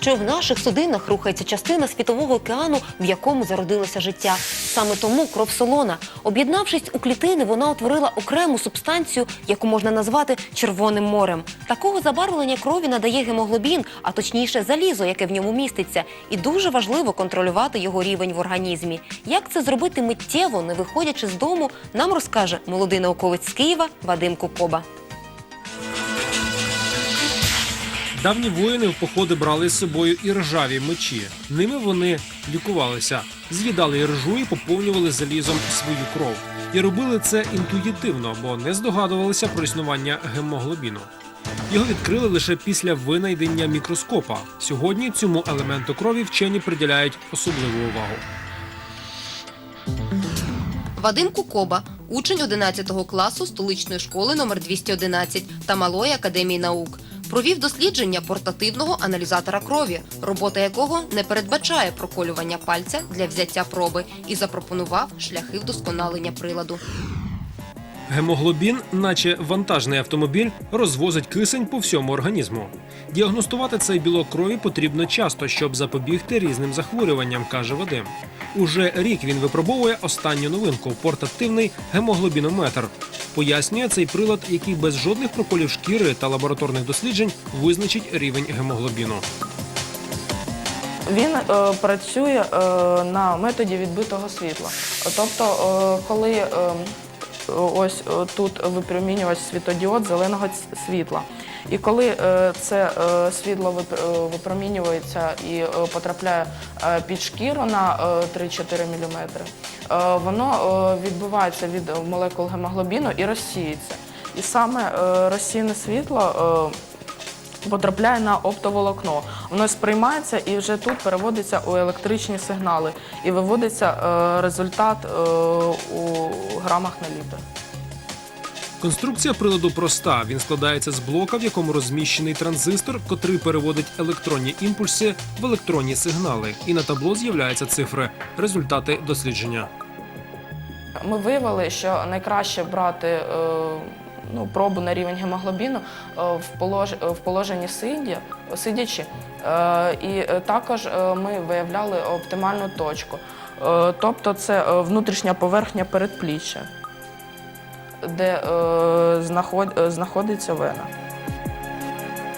Що в наших судинах рухається частина світового океану, в якому зародилося життя. Саме тому кров солона. Об'єднавшись у клітини, вона утворила окрему субстанцію, яку можна назвати червоним морем. Такого забарвлення крові надає гемоглобін, а точніше залізо, яке в ньому міститься. І дуже важливо контролювати його рівень в організмі. Як це зробити миттєво, не виходячи з дому, нам розкаже молодий науковець з Києва Вадим Кукоба. Давні воїни в походи брали з собою і ржаві мечі. Ними вони лікувалися, з'їдали іржу і поповнювали залізом свою кров. І робили це інтуїтивно, бо не здогадувалися про існування гемоглобіну. Його відкрили лише після винайдення мікроскопа. Сьогодні цьому елементу крові вчені приділяють особливу увагу. Вадим Кукоба, учень 11 класу столичної школи номер 211 та Малої академії наук. Провів дослідження портативного аналізатора крові, робота якого не передбачає проколювання пальця для взяття проби, і запропонував шляхи вдосконалення приладу. Гемоглобін, наче вантажний автомобіль, розвозить кисень по всьому організму. Діагностувати цей білок крові потрібно часто, щоб запобігти різним захворюванням, каже Вадим. Уже рік він випробовує останню новинку портативний гемоглобінометр. Пояснює цей прилад, який без жодних проколів шкіри та лабораторних досліджень визначить рівень гемоглобіну. Він е, працює е, на методі відбитого світла. Тобто, е, коли е, ось е, тут випромінювач світодіод зеленого світла. І коли е, це е, світло вип- випромінюється і потрапляє під шкіру на е, 3-4 мм, воно відбувається від молекул гемоглобіну і розсіється. І саме е, розсіяне світло. Потрапляє на оптоволокно. Воно сприймається і вже тут переводиться у електричні сигнали і виводиться е, результат е, у грамах на літр. Конструкція приладу проста. Він складається з блока, в якому розміщений транзистор, котрий переводить електронні імпульси в електронні сигнали. І на табло з'являються цифри, результати дослідження. Ми виявили, що найкраще брати е, ну, пробу на рівень гемоглобіну е, в, полож, в положенні сидя, сидячи. Е, і е, також е, ми виявляли оптимальну точку. Е, тобто це е, внутрішня поверхня передпліччя, де е, знаход, е, знаходиться вена.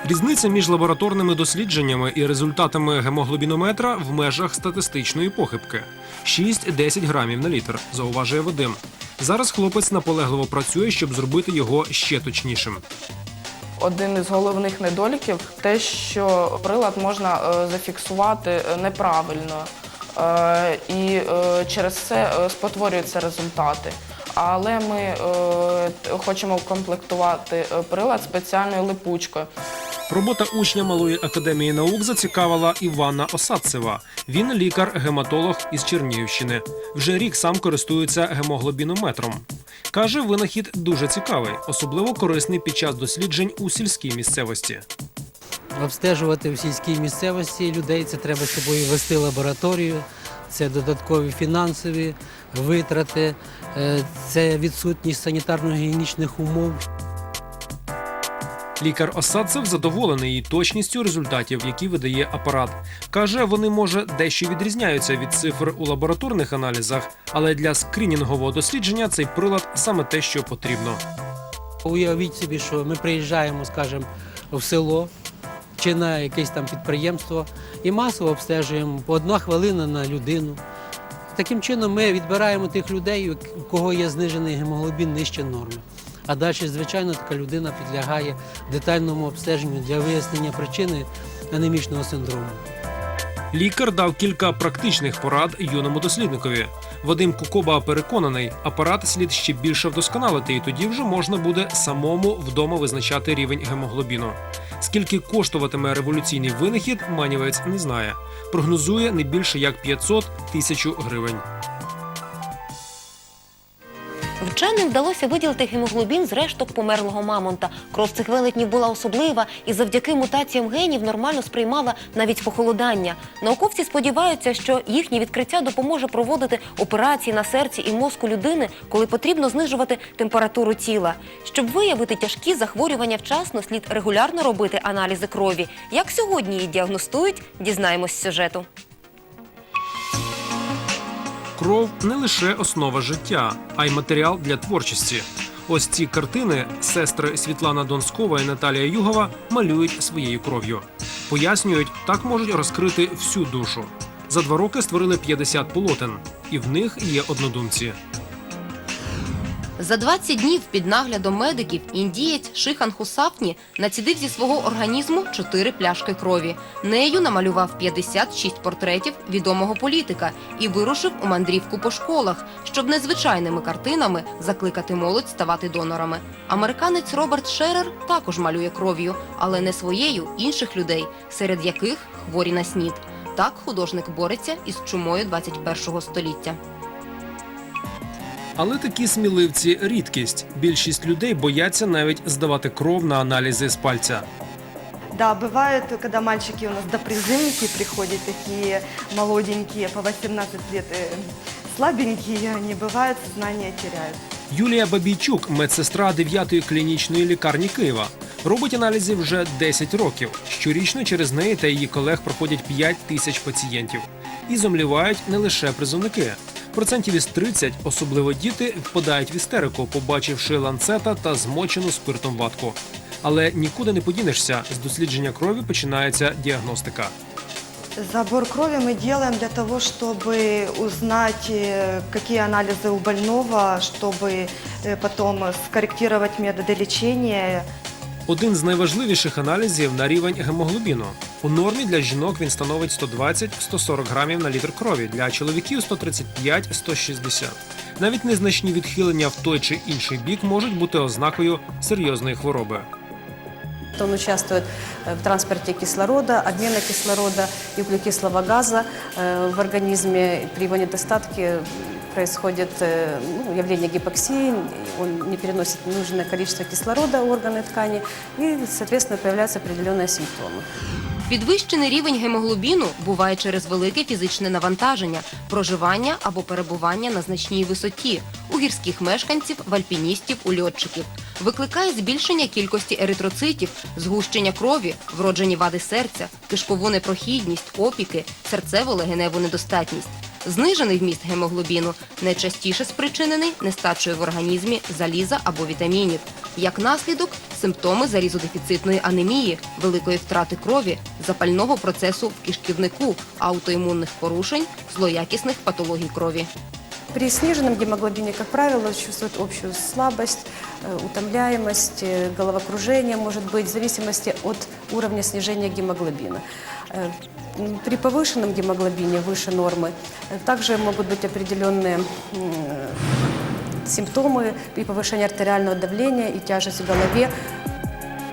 Різниця між лабораторними дослідженнями і результатами гемоглобінометра в межах статистичної похибки 6-10 грамів на літр, зауважує Вадим. Зараз хлопець наполегливо працює, щоб зробити його ще точнішим. Один із головних недоліків те, що прилад можна е, зафіксувати е, неправильно, Е, і через це спотворюються результати. Але ми хочемо вкомплектувати прилад спеціальною липучкою. Робота учня малої академії наук зацікавила Івана Осадцева. Він лікар-гематолог із Чернігівщини. Вже рік сам користується гемоглобінометром. Каже, винахід дуже цікавий, особливо корисний під час досліджень у сільській місцевості. обстежувати в сільській місцевості людей. Це треба з собою вести лабораторію, це додаткові фінансові витрати, е, це відсутність санітарно-гігієнічних умов. Лікар Осадцев задоволений її точністю результатів, які видає апарат. Каже, вони може дещо відрізняються від цифр у лабораторних аналізах, але для скринінгового дослідження цей прилад саме те, що потрібно. Уявіть собі, що ми приїжджаємо, скажімо, в село чи на якесь там підприємство і масово обстежуємо по одна хвилина на людину. Таким чином ми відбираємо тих людей, у кого є знижений гемоглобін нижче норми. А далі, звичайно, така людина підлягає детальному обстеженню для вияснення причини анемічного синдрому. Лікар дав кілька практичних порад юному дослідникові. Вадим Кукоба переконаний, апарат слід ще більше вдосконалити, і тоді вже можна буде самому вдома визначати рівень гемоглобіну. Скільки коштуватиме революційний винахід, манівець не знає. Прогнозує не більше як 500 тисяч гривень. Вченим вдалося виділити гемоглобін з решток померлого мамонта. Кров цих велетнів була особлива і завдяки мутаціям генів нормально сприймала навіть похолодання. Науковці сподіваються, що їхнє відкриття допоможе проводити операції на серці і мозку людини, коли потрібно знижувати температуру тіла. Щоб виявити тяжкі захворювання вчасно, слід регулярно робити аналізи крові. Як сьогодні її діагностують, дізнаємось з сюжету. Кров не лише основа життя, а й матеріал для творчості. Ось ці картини сестри Світлана Донскова і Наталія Югова малюють своєю кров'ю. Пояснюють, так можуть розкрити всю душу. За два роки створили 50 полотен, і в них є однодумці. За 20 днів під наглядом медиків індієць Шихан Хусафні націдив зі свого організму 4 пляшки крові. Нею намалював 56 портретів відомого політика і вирушив у мандрівку по школах, щоб незвичайними картинами закликати молодь ставати донорами. Американець Роберт Шерер також малює кров'ю, але не своєю інших людей, серед яких хворі на снід. Так художник бореться із чумою 21 століття. Але такі сміливці рідкість. Більшість людей бояться навіть здавати кров на аналізи з пальця. Да, бывает, когда мальчики у нас допризывники приходят, такие молоденькие, по 18 лет, э, слабенькие, они бывают, сознание теряют. Юлія Бабійчук, медсестра 9-ї клінічної лікарні Києва, робить аналізи вже 10 років. Щорічно через неї та її колег проходять 5 тисяч пацієнтів. І зомлівають не лише призовники. Процентів із 30, особливо діти, впадають в істерику, побачивши ланцета та змочену спиртом ватку. Але нікуди не подінешся. З дослідження крові починається діагностика. Забор крови мы делаем для того, чтобы узнать, э, какие анализы у больного, чтобы э, потом скорректировать методы лечения. один з найважливіших аналізів на рівень гемоглобіну. У нормі для жінок він становить 120-140 грамів на літр крові, для чоловіків 135-160. Навіть незначні відхилення в той чи інший бік можуть бути ознакою серйозної хвороби. Он участвует в транспорте кислорода, обмена кислорода и углекислого газа э, в организме. При его недостатке происходит э, ну, явление гипоксии, он не переносит нужное количество кислорода в органы ткани и, соответственно, появляются определенные симптомы. Підвищений рівень гемоглобіну буває через велике фізичне навантаження, проживання або перебування на значній висоті у гірських мешканців, в альпіністів, у льотчиків. Викликає збільшення кількості еритроцитів, згущення крові, вроджені вади серця, кишкову непрохідність, опіки, серцево-легеневу недостатність. Знижений вміст гемоглобіну найчастіше спричинений нестачею в організмі заліза або вітамінів. Як наслідок, симптоми залізодефіцитної анемії, великої втрати крові, запального процесу в кишківнику, аутоімунних порушень, злоякісних патологій крові. При сниженном гемоглобине, как правило, чувствуют общую слабость, утомляемость, э, головокружение может быть в зависимости от уровня снижения гемоглобина. Э, м, При повышенном гемоглобине выше нормы э, также могут быть определенные м, симптомы при повышении артериального давления и тяжесть в голове,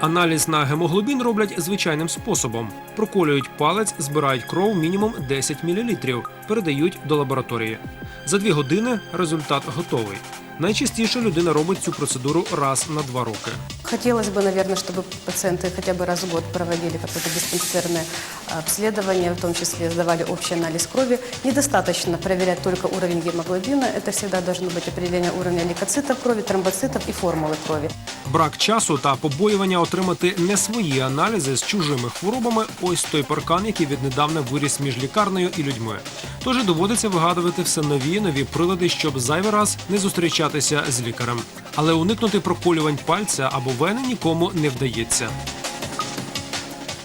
Аналіз на гемоглобін роблять звичайним способом: проколюють палець, збирають кров мінімум 10 мл, передають до лабораторії. За дві години результат готовий. Найчастіше людина робить цю процедуру раз на два роки. Хотелось бы, наверное, чтобы пациенты хотя бы раз в год проводили какое-то диспансерное а, обследование, в том числе сдавали общий анализ крови. Недостаточно проверять только уровень гемоглобина. Это всегда должно быть определение уровня лейкоцитов крови, тромбоцитов и формулы крови. Брак часу та побоювання отримати не свої аналізи з чужими хворобами ось той паркан, який віднедавна виріс між лікарнею і людьми. Тож і доводиться вигадувати все нові і нові прилади, щоб зайвий раз не зустрічатися з лікарем. Але уникнути проколювань пальця або вени нікому не вдається.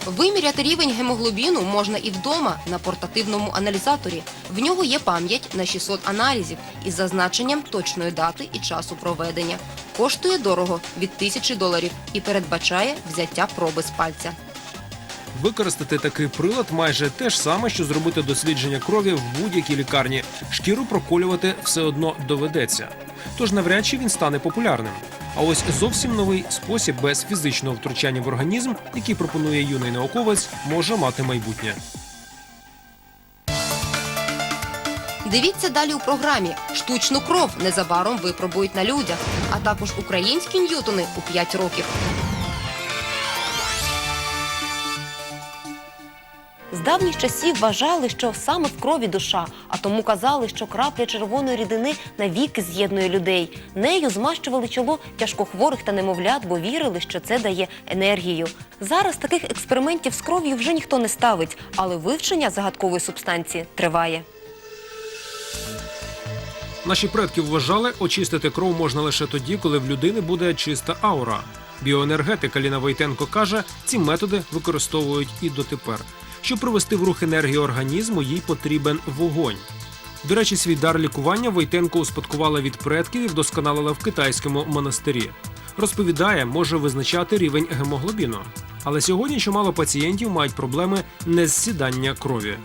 Виміряти рівень гемоглобіну можна і вдома на портативному аналізаторі. В нього є пам'ять на 600 аналізів із зазначенням точної дати і часу проведення. Коштує дорого від тисячі доларів і передбачає взяття проби з пальця. Використати такий прилад майже те ж саме, що зробити дослідження крові в будь-якій лікарні. Шкіру проколювати все одно доведеться. Тож навряд чи він стане популярним. А ось зовсім новий спосіб без фізичного втручання в організм, який пропонує юний науковець, може мати майбутнє. Дивіться далі у програмі. Штучну кров незабаром випробують на людях, а також українські ньютони у 5 років. З давніх часів вважали, що саме в крові душа, а тому казали, що крапля червоної рідини навіки з'єднує людей. Нею змащували чоло тяжкохворих та немовлят, бо вірили, що це дає енергію. Зараз таких експериментів з кров'ю вже ніхто не ставить, але вивчення загадкової субстанції триває. Наші предки вважали, очистити кров можна лише тоді, коли в людини буде чиста аура. Біоенергетик Аліна Войтенко каже, ці методи використовують і дотепер. Щоб привести в рух енергію організму, їй потрібен вогонь. До речі, свій дар лікування Войтенко успадкувала від предків і вдосконалила в китайському монастирі. Розповідає, може визначати рівень гемоглобіну. Але сьогодні чимало пацієнтів мають проблеми незсідання крові.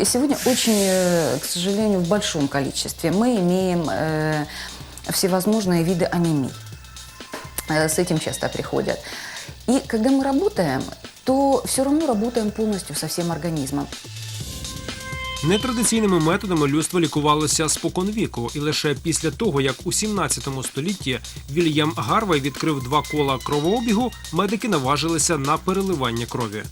И Сегодня очень, э, к сожалению, в большом количестве мы имеем э, всевозможные виды анемий. Э, С этим часто приходят. И когда мы работаем, то все равно работаем полностью со всем организмом. Нетрадиційними методами людство лікувалося споконвіку, і лише після того, як у 17 столітті Вільям Гарвей відкрив два кола кровообігу, медики наважилися на переливання крові.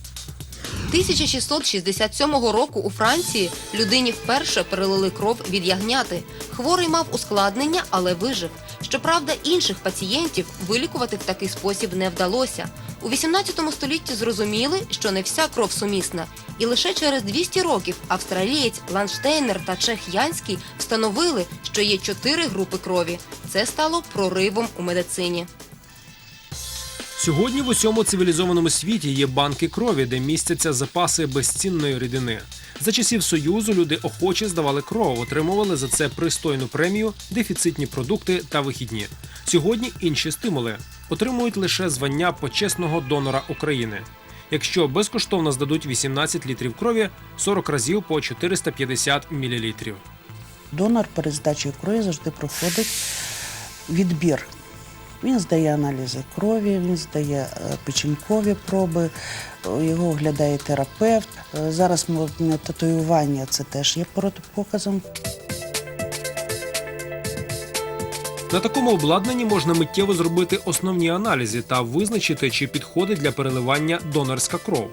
1667 року у Франції людині вперше перелили кров від ягняти. Хворий мав ускладнення, але вижив. Щоправда, інших пацієнтів вилікувати в такий спосіб не вдалося. У 18 столітті зрозуміли, що не вся кров сумісна, і лише через 200 років австралієць Ланштейнер та Чех Янський встановили, що є чотири групи крові. Це стало проривом у медицині. Сьогодні в усьому цивілізованому світі є банки крові, де містяться запаси безцінної рідини. За часів Союзу люди охоче здавали кров, отримували за це пристойну премію, дефіцитні продукти та вихідні. Сьогодні інші стимули отримують лише звання почесного донора України. Якщо безкоштовно здадуть 18 літрів крові, 40 разів по 450 мілілітрів. Донор перед здачею крові завжди проходить відбір. Він здає аналізи крові, він здає е, печінкові проби, е, його оглядає терапевт. Е, Зараз татуювання це теж є протипоказом. На такому обладнанні можна миттєво зробити основні аналізи та визначити, чи підходить для переливання донорська кров.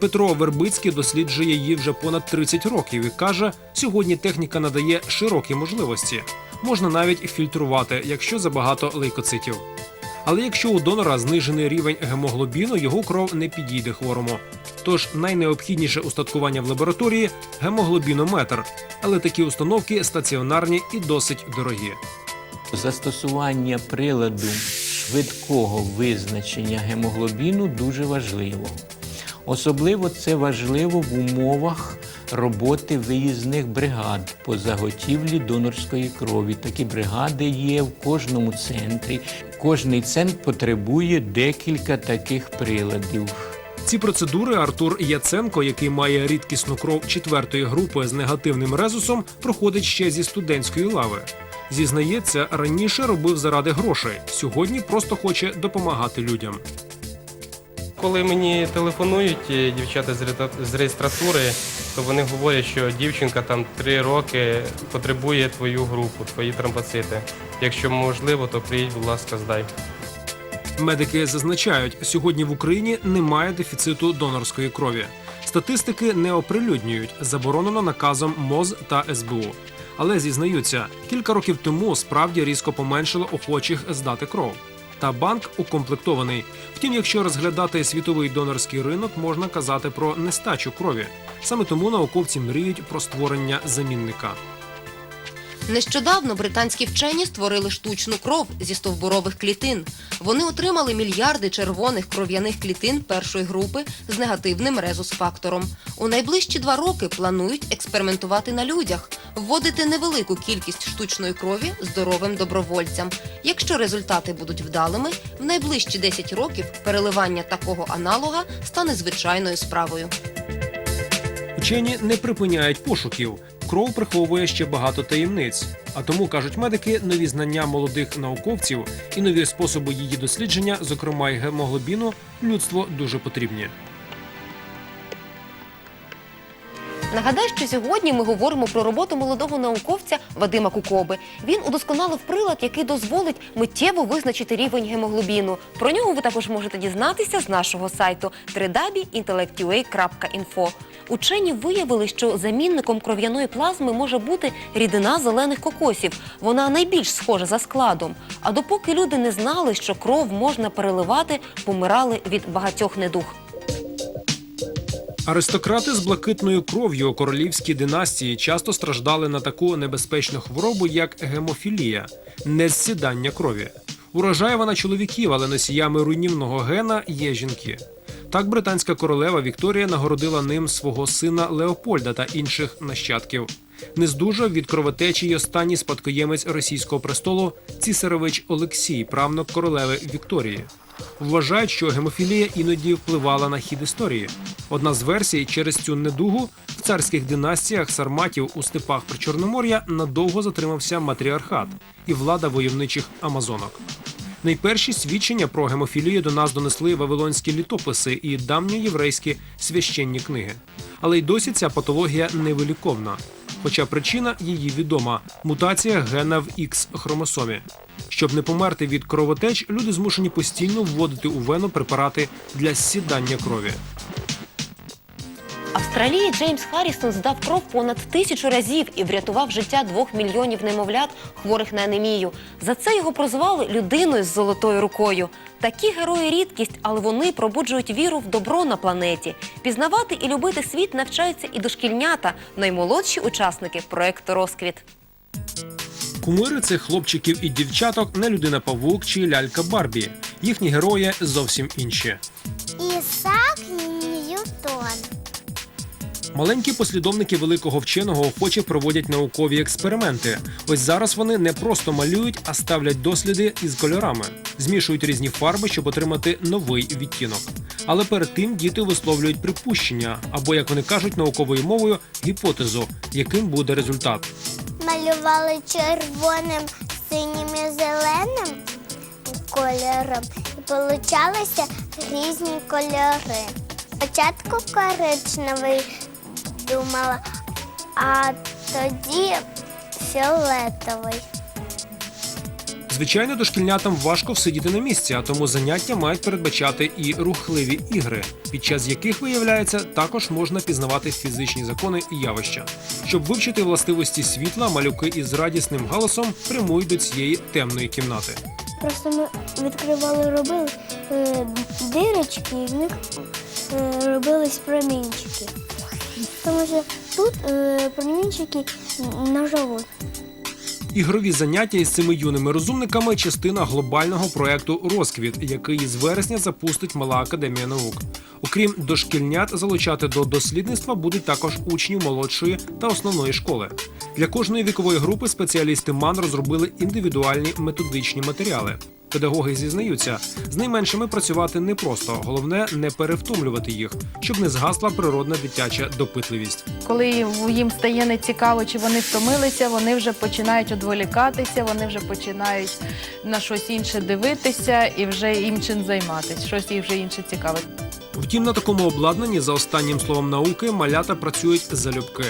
Петро Вербицький досліджує її вже понад 30 років і каже, сьогодні техніка надає широкі можливості. Можна навіть фільтрувати, якщо забагато лейкоцитів. Але якщо у донора знижений рівень гемоглобіну, його кров не підійде хворому. Тож найнеобхідніше устаткування в лабораторії гемоглобінометр, але такі установки стаціонарні і досить дорогі. Застосування приладу швидкого визначення гемоглобіну дуже важливо. Особливо це важливо в умовах роботи виїзних бригад по заготівлі донорської крові. Такі бригади є в кожному центрі. Кожний центр потребує декілька таких приладів. Ці процедури Артур Яценко, який має рідкісну кров четвертої групи з негативним резусом, проходить ще зі студентської лави. Зізнається, раніше робив заради грошей. Сьогодні просто хоче допомагати людям. Коли мені телефонують е, дівчата з реєстратури, то вони говорять, що дівчинка там три роки потребує твою групу, твої тромбоцити. Якщо можливо, то приїдь, будь ласка, здай. Медики зазначають, сьогодні в Україні немає дефіциту донорської крові. Статистики не оприлюднюють, заборонено наказом МОЗ та СБУ. Але зізнаються, кілька років тому справді різко поменшило охочих здати кров. Та банк укомплектований. Втім, якщо розглядати світовий донорський ринок, можна казати про нестачу крові. Саме тому науковці мріють про створення замінника. Нещодавно британські вчені створили штучну кров зі стовбурових клітин. Вони отримали мільярди червоних кров'яних клітин першої групи з негативним резус-фактором. У найближчі два роки планують експериментувати на людях, вводити невелику кількість штучної крові здоровим добровольцям. Якщо результати будуть вдалими, в найближчі 10 років переливання такого аналога стане звичайною справою. Вчені не припиняють пошуків. Кров приховує ще багато таємниць. А тому кажуть медики, нові знання молодих науковців і нові способи її дослідження, зокрема й гемоглобіну, людству дуже потрібні. Нагадаю, що сьогодні ми говоримо про роботу молодого науковця Вадима Кукоби. Він удосконалив прилад, який дозволить миттєво визначити рівень гемоглобіну. Про нього ви також можете дізнатися з нашого сайту www.intellectua.info. Учені виявили, що замінником кров'яної плазми може бути рідина зелених кокосів. Вона найбільш схожа за складом. А допоки люди не знали, що кров можна переливати, помирали від багатьох недуг. Аристократи з блакитною кров'ю у королівській династії часто страждали на таку небезпечну хворобу, як гемофілія незсідання крові. Урожає вона чоловіків, але носіями руйнівного гена є жінки. Так британська королева Вікторія нагородила ним свого сина Леопольда та інших нащадків. Не здужав від кровотечі й останній спадкоємець російського престолу цісаревич Олексій, правнук королеви Вікторії. Вважають, що гемофілія іноді впливала на хід історії. Одна з версій через цю недугу в царських династіях сарматів у степах Причорномор'я надовго затримався матріархат і влада войовничих амазонок. Найперші свідчення про гемофілію до нас донесли вавилонські літописи і давньоєврейські священні книги. Але й досі ця патологія невиліковна. Хоча причина її відома мутація гена в X хромосомі. Щоб не померти від кровотеч, люди змушені постійно вводити у вену препарати для сідання крові. Австралії Джеймс Харрісон здав кров понад тисячу разів і врятував життя двох мільйонів немовлят, хворих на анемію. За це його прозвали людиною з золотою рукою. Такі герої рідкість, але вони пробуджують віру в добро на планеті. Пізнавати і любити світ навчаються і дошкільнята, наймолодші учасники проекту Розквіт. Кумири цих хлопчиків і дівчаток не людина павук чи лялька Барбі. Їхні герої зовсім інші. Маленькі послідовники великого вченого охоче проводять наукові експерименти. Ось зараз вони не просто малюють, а ставлять досліди із кольорами, змішують різні фарби, щоб отримати новий відтінок. Але перед тим діти висловлюють припущення або, як вони кажуть, науковою мовою гіпотезу, яким буде результат. Малювали червоним, синім і зеленим кольором. І получалися різні кольори. Спочатку коричневий думала, а тоді фіолетовий. Звичайно, дошкільнятам важко всидіти на місці, а тому заняття мають передбачати і рухливі ігри, під час яких виявляється, також можна пізнавати фізичні закони і явища. Щоб вивчити властивості світла, малюки із радісним галасом прямують до цієї темної кімнати. Просто ми відкривали, робили е, дирочки, і в них е, робились промінчики. Тому що тут е, промінчики на живот. Ігрові заняття із цими юними розумниками частина глобального проекту Розквіт, який з вересня запустить мала академія наук. Окрім дошкільнят, залучати до дослідництва будуть також учні молодшої та основної школи. Для кожної вікової групи спеціалісти МАН розробили індивідуальні методичні матеріали. Педагоги зізнаються, з найменшими працювати непросто, головне не перевтомлювати їх, щоб не згасла природна дитяча допитливість. Коли їм стає нецікаво, чи вони втомилися, вони вже починають одволікатися, вони вже починають на щось інше дивитися і вже іншим займатися. Щось їх вже інше цікавить. Втім, на такому обладнанні, за останнім словом науки, малята працюють залюбки.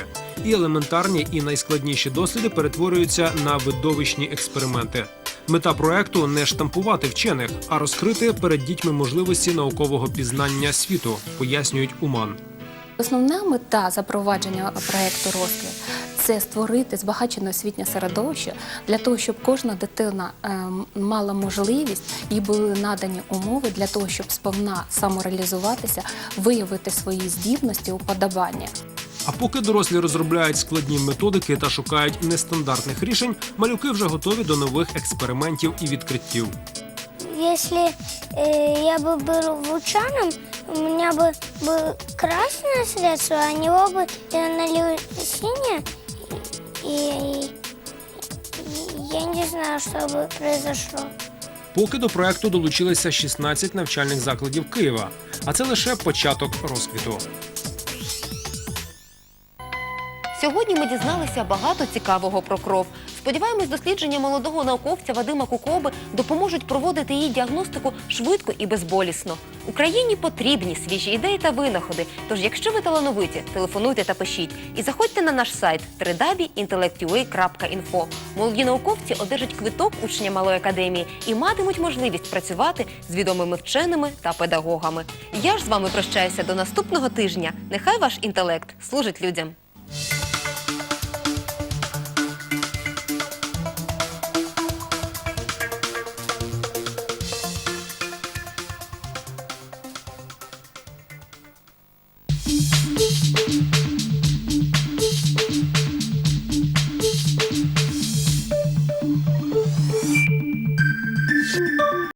І елементарні, і найскладніші досліди перетворюються на видовищні експерименти. Мета проекту не штампувати вчених, а розкрити перед дітьми можливості наукового пізнання світу, пояснюють Уман. Основна мета запровадження проекту розквіт це створити збагачене освітнє середовище для того, щоб кожна дитина ем, мала можливість і були надані умови для того, щоб сповна самореалізуватися, виявити свої здібності, уподобання. А поки дорослі розробляють складні методики та шукають нестандартних рішень, малюки вже готові до нових експериментів і відкриттів. Если э, я бы был ученым, у меня бы было красное средство, а него бы я налил синее, и, и я не знаю, что бы произошло. Поки до проекту долучилися 16 навчальних закладів Києва, а це лише початок розквіту. Сьогодні ми дізналися багато цікавого про кров. Сподіваємось, дослідження молодого науковця Вадима Кукоби допоможуть проводити її діагностику швидко і безболісно. Україні потрібні свіжі ідеї та винаходи. Тож, якщо ви талановиті, телефонуйте та пишіть. І заходьте на наш сайт www.intellectua.info. Молоді науковці одержать квиток учня малої академії і матимуть можливість працювати з відомими вченими та педагогами. Я ж з вами прощаюся до наступного тижня. Нехай ваш інтелект служить людям.